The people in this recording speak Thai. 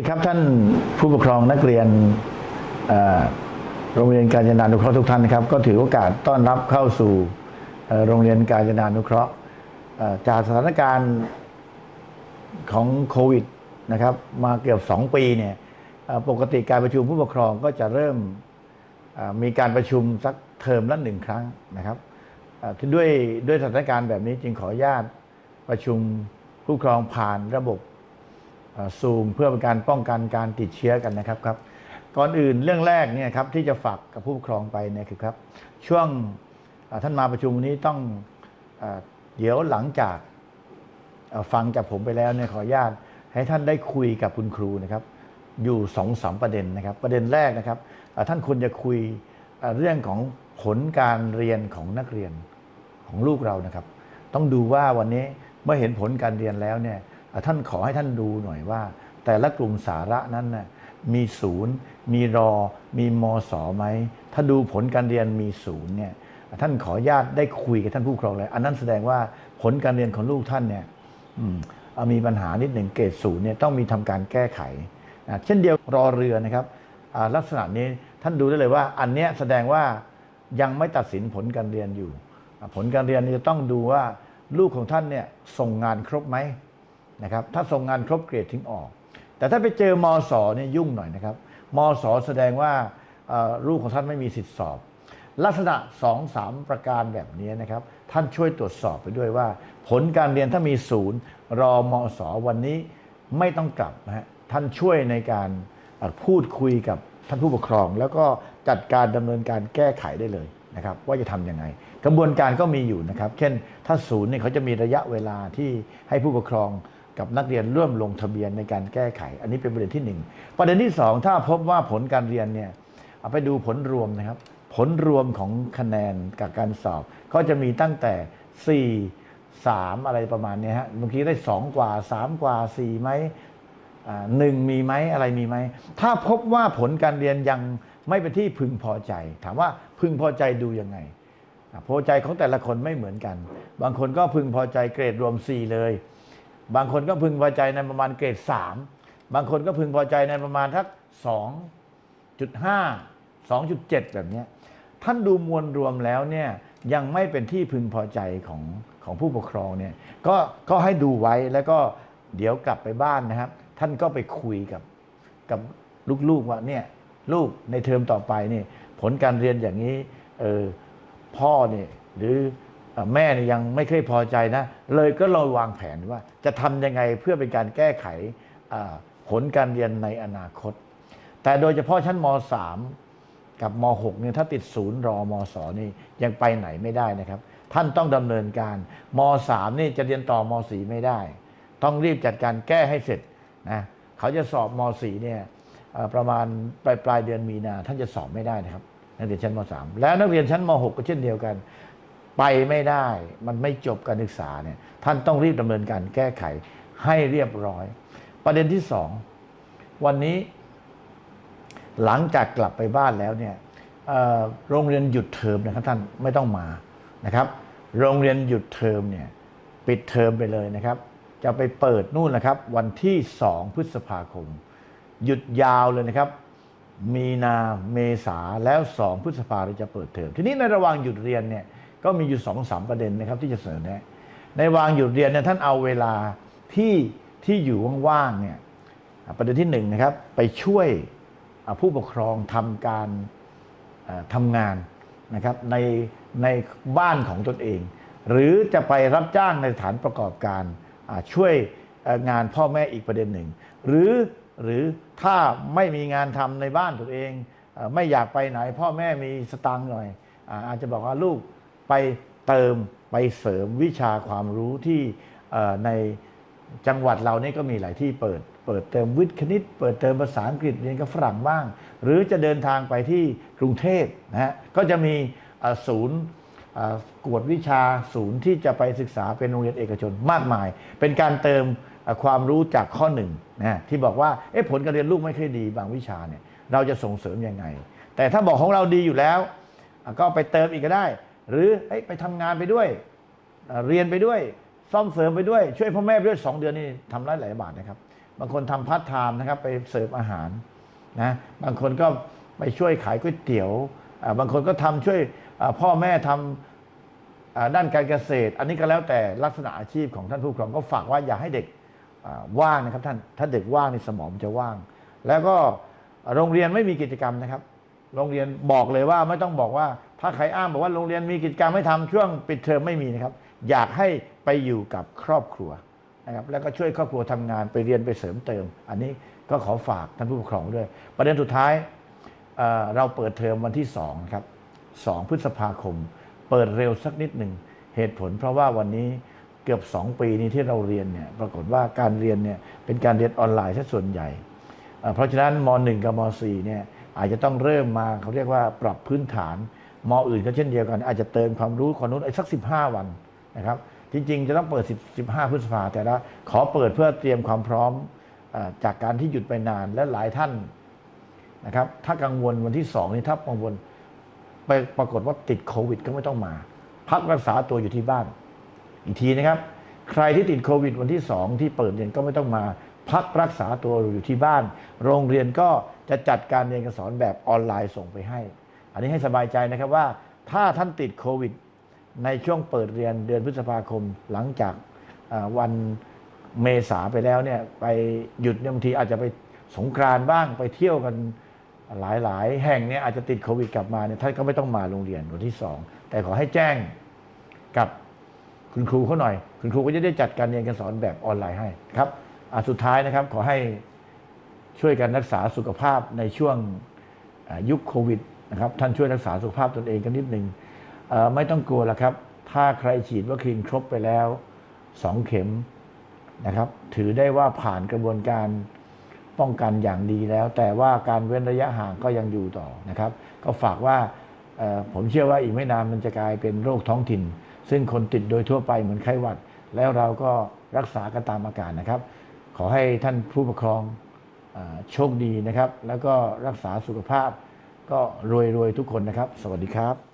ดีครับท่านผู้ปกครองนักเรียนโรงเรียนการจนานุเคราะห์ทุกท่านนะครับ ก็ถือโอกาสต้อนรับเข้าสู่โรงเรียนการจนานุเคราะห์จากสถานการณ์ของโควิดนะครับ มาเกือบ 2 ปีเนี่ยปกติการประชุมผู้ปกครองก็จะเริ่มมีการประชุมสักเทอมละหนึ่งครั้งนะครับที่ด้วยด้วยสถานการณ์แบบนี้จึงขออนุญาตประชุมผู้ปกครองผ่านระบบ ซูมเพื่อเป็นการป้องกันการติดเชื้อกันนะครับครับก่อนอื่นเรื่องแรกเนี่ยครับที่จะฝากกับผู้ปกครองไปเนี่ยคือครับช่วงท่านมาประชุมนี้ต้องเอ่อเดี๋ยวหลังจากฟังจากผมไปแล้วเนี่ยขออนุญาตให้ท่านได้คุยกับคุณครูนะครับ อยู่สองสามประเด็นนะครับ ประเด็นแรกนะครับท่านควรจะคุยเรื่องของผลการเรียนของนักเรียนของลูกเรานะครับ ต้องดูว่าวันนี้เมื่อเห็นผลการเรียนแล้วเนี่ย ท่านขอให้ท่านดูหน่อยว่า แต่ละกลุ่มสาระนั้นน่ะมีศูนย์มีรอ มีมสไหมถ้าดูผลการเรียนมีศูนย์เนี่ยท่านขอญาตได้คุยกับท่านผู้ปกครองเลย อันนั้นแสดงว่าผลการเรียนของลูกท่านเนี่ยมีปัญหานิดหนึ่งเกรดศูนย์เนี่ยต้องมีทำการแก้ไข เช่นเดียวรอเรือนะครับลักษณะนี้ท่านดูได้เลยว่า อันเนี้ยแสดงว่ายังไม่ตัดสินผลการเรียนอยู่ ผลการเรียนจะต้องดูว่าลูกของท่านเนี่ยส่งงานครบไหม นะครับถ้าส่งงานครบเกรดถึงออก แต่ถ้าไปเจอมอสอเนี่ยยุ่งหน่อยนะครับมอสอแสดงว่าลูกของท่านไม่มีสิทธิสอบ ลักษณะ2อสามประการแบบนี้นะครับ ท่านช่วยตรวจสอบไปด้วยว่า ผลการเรียนถ้ามีศูนย์รอมอสอวันนี้ไม่ต้องกลับนะฮะท่านช่วยในการพูดคุยกับท่านผู้ปกครอง แล้วก็จัดการดำเนินการแก้ไขได้เลยนะครับ ว่าจะทำยังไง กระบวนการก็มีอยู่นะครับ เช่น ถ้าศูนย์เนี่ยเขาจะมีระยะเวลาที่ให้ผู้ปกครอง กับนักเรียนร่วมลงทะเบียนในการแก้ไข อันนี้เป็นประเด็นที่หนึ่งประเด็นที่สองถ้าพบว่าผลการเรียนเนี่ยเอาไปดูผลรวมนะครับ ผลรวมของคะแนนกับการสอบ ก็จะมีตั้งแต่ 4 3 อะไรประมาณนี้ฮะบางทีได้ 2 กว่า 3 กว่า 4 ไหมหนึ่งมีไหมอะไรมีไหม ถ้าพบว่าผลการเรียนยังไม่เป็นที่พึงพอใจ ถามว่าพึงพอใจดูยังไงพอใจของแต่ละคนไม่เหมือนกัน บางคนก็พึงพอใจเกรดรวม 4 เลย บางคนก็พึงพอใจในประมาณเกรดสามบางคนก็พึงพอใจในประมาณทักสองจุดห้าสองจุดเจ็ดแบบนี้ท่านดูมวลรวมแล้วเนี่ยยังไม่เป็นที่พึงพอใจของของผู้ปกครองเนี่ยก็ก็ให้ดูไว้แล้วก็เดี๋ยวกลับไปบ้านนะครับ ท่านก็ไปคุยกับกับลูกๆว่าเนี่ยลูกในเทอมต่อไปนี่ผลการเรียนอย่างนี้เออพ่อเนี่ยหรือ แม่ยังไม่เคยพอใจนะ เลยก็เราวางแผนว่า จะทำยังไงเพื่อเป็นการแก้ไขผลการเรียนในอนาคต แต่โดยเฉพาะชั้นม .3 กับม .6 เนี่ยถ้าติดศูนย์รอมศนี่ยังไปไหนไม่ได้นะครับ ท่านต้องดำเนินการม .3 นี่จะเรียนต่อม .4 ไม่ได้ ต้องรีบจัดการแก้ให้เสร็จนะเขาจะสอบม .4 เนี่ยประมาณปลายปลายเดือนมีนา ท่านจะสอบไม่ได้นะครับนักเรียนชั้นม .3 แล้วนักเรียนชั้นม .6 ก็เช่นเดียวกัน ไปไม่ได้ มันไม่จบการศึกษาเนี่ย ท่านต้องรีบดำเนินการแก้ไขให้เรียบร้อย ประเด็นที่สองวันนี้ หลังจากกลับไปบ้านแล้วเนี่ยโรงเรียนหยุดเทอมนะครับท่านไม่ต้องมานะครับ โรงเรียนหยุดเทอมเนี่ยปิดเทอมไปเลยนะครับ จะไปเปิดนู่นนะครับ วันที่ 2 พฤษภาคม หยุดยาวเลยนะครับ มีนาเมษาแล้ว 2 พฤษภาเราจะเปิดเทอมทีนี้ในระหว่างหยุดเรียนเนี่ย ก็มีอยู่สองสามประเด็นนะครับที่จะเสนอแนะในวางหยุดเรียนเนี่ยท่านเอาเวลาที่ที่อยู่ว่างๆเนี่ยประเด็นที่หนึ่งนะครับไปช่วยผู้ปกครองทำการเอ่อทำงานนะครับในในบ้านของตนเอง หรือจะไปรับจ้างในสถานประกอบการช่วยงานพ่อแม่อีกประเด็นหนึ่ง หรือหรือถ้าไม่มีงานทำในบ้านตัวเอง ไม่อยากไปไหน พ่อแม่มีสตังค์หน่อย อาจจะบอกว่าลูก ไปเติมไปเสริมวิชาความรู้ที่ในจังหวัดเรานี่ก็มีหลายที่เปิด เปิดเติมวิทย์คณิต เปิดเติมภาษาอังกฤษเรียนกับฝรั่งบ้าง หรือจะเดินทางไปที่กรุงเทพนะฮะก็จะมีศูนย์กวดวิชาศูนย์ที่จะไปศึกษาเป็นโรงเรียนเอกชนมากมาย เป็นการเติมความรู้จากข้อหนึ่งนะที่บอกว่าเอ๊ะผลการเรียนลูกไม่ค่อยดีบางวิชาเนี่ยเราจะส่งเสริมยังไง แต่ถ้าบอกของเราดีอยู่แล้ว ก็ไปเติมอีกก็ได้ หรือไปทำงานไปด้วย เรียนไปด้วย ซ่อมเสริมไปด้วย ช่วยพ่อแม่ไปด้วย 2 เดือนนี่ทำได้หลายบาทนะครับ บางคนทำพาร์ทไทม์นะครับ ไปเสิร์ฟอาหารนะบางคนก็ไปช่วยขายก๋วยเตี๋ยวบางคนก็ทำช่วยพ่อแม่ทำอ่าด้านการเกษตร อันนี้ก็แล้วแต่ลักษณะอาชีพของท่านผู้ปกครองก็ฝากว่าอย่าให้เด็กว่างนะครับท่านถ้าเด็กว่างในสมองจะว่าง แล้วก็โรงเรียนไม่มีกิจกรรมนะครับ โรงเรียนบอกเลยว่าไม่ต้องบอกว่า ถ้าใครอ้างบอกว่าโรงเรียนมีกิจกรรมให้ทำช่วงปิดเทอมไม่มีนะครับ อยากให้ไปอยู่กับครอบครัวนะครับแล้วก็ช่วยครอบครัวทำงานไปเรียนไปเสริมเติม อันนี้ก็ขอฝากท่านผู้ปกครองด้วย ประเด็นสุดท้ายเเราเปิดเทอมวันที่2ครับ2พฤษภาคม เปิดเร็วสักนิดหนึ่งเหตุผล เพราะว่าวันนี้เกือบ 2 ปีนี้ที่เราเรียนเนี่ยปรากฏว่าการเรียนเนี่ยเป็นการเรียนออนไลน์ซะส่วนใหญ่เเพราะฉะนั้นม .1 กับม .4 เนี่ยอาจจะต้องเริ่มมาเขาเรียกว่าปรับพื้นฐาน มอื่นก็เช่นเดียวกัน อาจจะเติมความรู้คนนู้นอีกสัก 15 วันนะครับ จริง ๆ จะต้องเปิด 10 15 พฤษภาแต่ละขอเปิดเพื่อเตรียมความพร้อมจากการที่หยุดไปนานและหลายท่านนะครับ ถ้ากังวลวันที่2นี่ถ้ากังวลไปปรากฏว่าติดโควิดก็ไม่ต้องมา พักรักษาตัวอยู่ที่บ้าน อีกทีนะครับ ใครที่ติดโควิดวันที่ 2 ที่เปิดเรียนก็ไม่ต้องมา พักรักษาตัวอยู่ที่บ้าน โรงเรียนก็จะจัดการเรียนการสอนแบบออนไลน์ส่งไปให้ อันนี้ให้สบายใจนะครับว่าถ้าท่านติดโควิด ในช่วงเปิดเรียนเดือนพฤษภาคมหลังจากวันเมษาไปแล้วเนี่ยไปหยุดบางทีอาจจะไปสงกรานบ้างไปเที่ยวกันหลาย ๆ แห่งเนี่ยอาจจะติดโควิดกลับมาเนี่ยท่านก็ไม่ต้องมาโรงเรียนวันที่สองแต่ขอให้แจ้งกับคุณครูเขาหน่อย คุณครูก็จะได้จัดการเรียนการสอนแบบออนไลน์ให้ครับอะสุดท้ายนะครับขอให้ช่วยกันรักษาสุขภาพในช่วงยุคโควิด นะครับท่านช่วยรักษาสุขภาพตนเองกันนิดหนึ่งไม่ต้องกลัวละครับ ถ้าใครฉีดวัคซีนครบไปแล้วสองเข็มนะครับ ถือได้ว่าผ่านกระบวนการป้องกันอย่างดีแล้ว แต่ว่าการเว้นระยะห่างก็ยังอยู่ต่อนะครับ ก็ฝากว่าผมเชื่อว่าอีกไม่นานมันจะกลายเป็นโรคท้องถิ่น ซึ่งคนติดโดยทั่วไปเหมือนไข้หวัด แล้วเราก็รักษากันตามอาการนะครับ ขอให้ท่านผู้ปกครองอโชคดีนะครับ แล้วก็รักษาสุขภาพ ก็รวยๆทุกคนนะครับ สวัสดีครับ